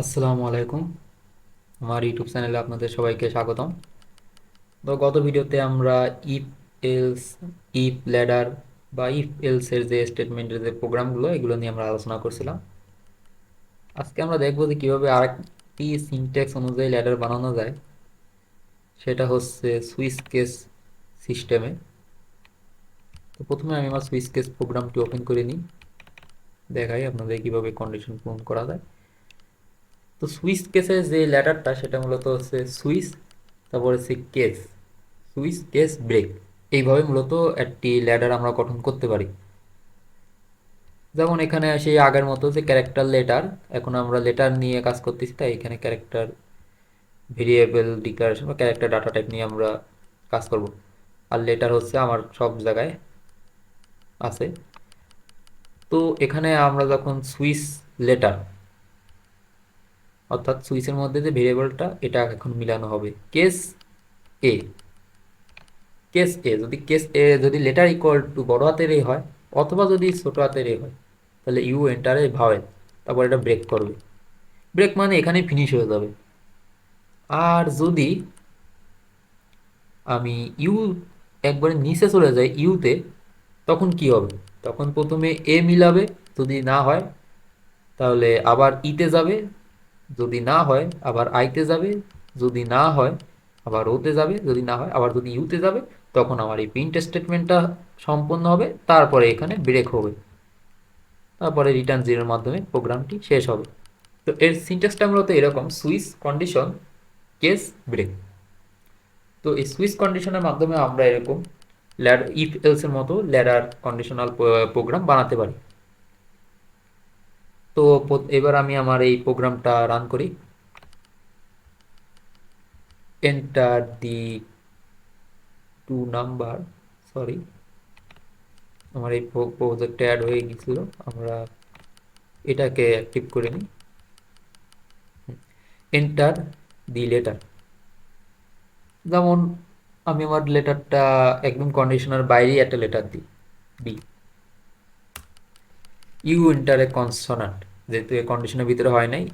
আসসালামু আলাইকুম। আমার ইউটিউব চ্যানেলে আপনাদের সবাইকে স্বাগতম। তো গত ভিডিওতে আমরা ইফ এলস ইফ ল্যাডার বা ইফ এলসের যে স্টেটমেন্টের যে প্রোগ্রামগুলো এগুলো নিয়ে আমরা আলোচনা করছিলাম। আজকে আমরা দেখব যে কীভাবে আরেকটি সিনট্যাক্স অনুযায়ী ল্যাডার বানানো যায়। সেটা হচ্ছে সুইচ কেস সিস্টেমে তো প্রথমে আমি আমার সুইচ কেস প্রোগ্রামটি ওপেন করে নিই। দেখাই আপনাদের কীভাবে কন্ডিশন পূরণ করা যায়। তো সুইচ কেসের যে ল্যাডারটা সেটা মূলত হচ্ছে সুইচ, তারপর হচ্ছে কেস। Switch, case, break. এইভাবে মূলত একটি ল্যাডার আমরা গঠন করতে পারি। যেমন এখানে সেই আগের মতো যে ক্যারেক্টার লেটার, এখন আমরা লেটার নিয়ে কাজ করতেছি, তাই এখানে ক্যারেক্টার ভেরিয়েবল, ডিক্লারেশন বা ক্যারেক্টার ডাটা টাইপ নিয়ে আমরা কাজ করব। আর লেটার হচ্ছে আমার সব জায়গায় আছে। তো এখানে আমরা যখন সুইচ, লেটার অর্থাৎ সুইচের মধ্যে যে ভেরিয়েবলটা, এটা এখন মিলানো হবে। কেস এ কেস এ যদি কেস এ যদি লেটার ইকুয়াল টু বড় হাতের এ হয়, অথবা যদি ছোট হাতের এ হয়, তাহলে ইউ এন্টারে ভাওয়েল তারপর এটা ব্রেক করবে। ব্রেক মানে এখানে ফিনিশ হয়ে যাবে। আর যদি আমি ইউ একবারে নিচে চলে যাই ইউতে তখন কি হবে? তখন প্রথমে এ মিলাবে, যদি না হয়, তাহলে আবার ইতে যাবে যদি না হয়, আবার আইতে যাবে, যদি না হয়, আবার ওতে যাবে, যদি না হয়, আবার যদি ইউতে যাবে, তখন আমার এই প্রিন্ট স্টেটমেন্টটা সম্পন্ন হবে, তারপরে এখানে ব্রেক হবে। তারপরে রিটার্ন জিরোর মাধ্যমে প্রোগ্রামটি শেষ হবে। তো এর সিনটেক্সটা মূলত এরকম, সুইচ কন্ডিশন কেস ব্রেক তো এই সুইচ কন্ডিশনের মাধ্যমে আমরা এরকম ল্যাড ইফ এলসের মতো ল্যাডার কন্ডিশনাল প্রোগ্রাম বানাতে পারি। তো এবার আমি আমার এই প্রোগ্রামটা রান করি। Enter the two number sorry আমার এই প্রজেক্টে অ্যাড হয়ে গেছিল। আমরা এটাকে অ্যাক্টিভ করে নিই। এন্টার দি লেটার যেমন আমি আমার লেটারটা একদম কন্ডিশনার বাইরেই একটা লেটার দিই। B you enter a consonant. যেহেতু এই কন্ডিশনের ভিতরে হয় নাই,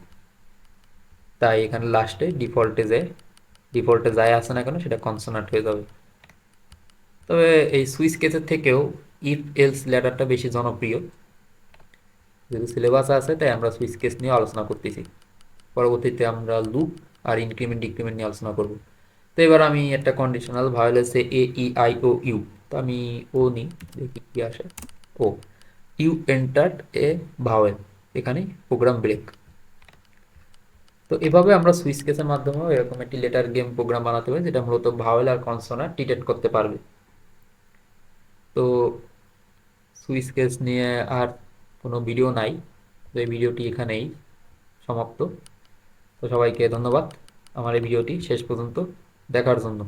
তাই এখানে লাস্টে ডিফল্টে যায় ডিফল্টে যায় আসে না কেন, সেটা কনসোনান্ট হয়ে যাবে। তবে এই সুইচ কেসের থেকেও ইফ এলস লেটারটা বেশি জনপ্রিয়। যেহেতু সিলেবাস আছে, তাই আমরা সুইচ কেস নিয়ে আলোচনা করতেছি। পরবর্তীতে আমরা লুপ আর ইনক্রিমেন্ট ডিক্রিমেন্ট নিয়ে আলোচনা করব। তো এবার আমি একটা conditional ভায়োলেন্সে A E I O U তো আমি ও নিই, দেখি কি আসে। O you entered a vowel এখানে প্রোগ্রাম ব্রেক তো এভাবে আমরা সুইচ কেসের মাধ্যমেও এরকম একটি লেটার গেম প্রোগ্রাম বানাতে পারি, যেটা মূলত ভাওয়েল আর কনসোনার ডিটেক্ট করতে পারবে। তো সুইচ কেস নিয়ে আর কোনো ভিডিও নাই, তো এই ভিডিওটি এখানেই সমাপ্ত। তো সবাইকে ধন্যবাদ। আমার এই ভিডিওটি শেষ পর্যন্ত দেখার জন্য।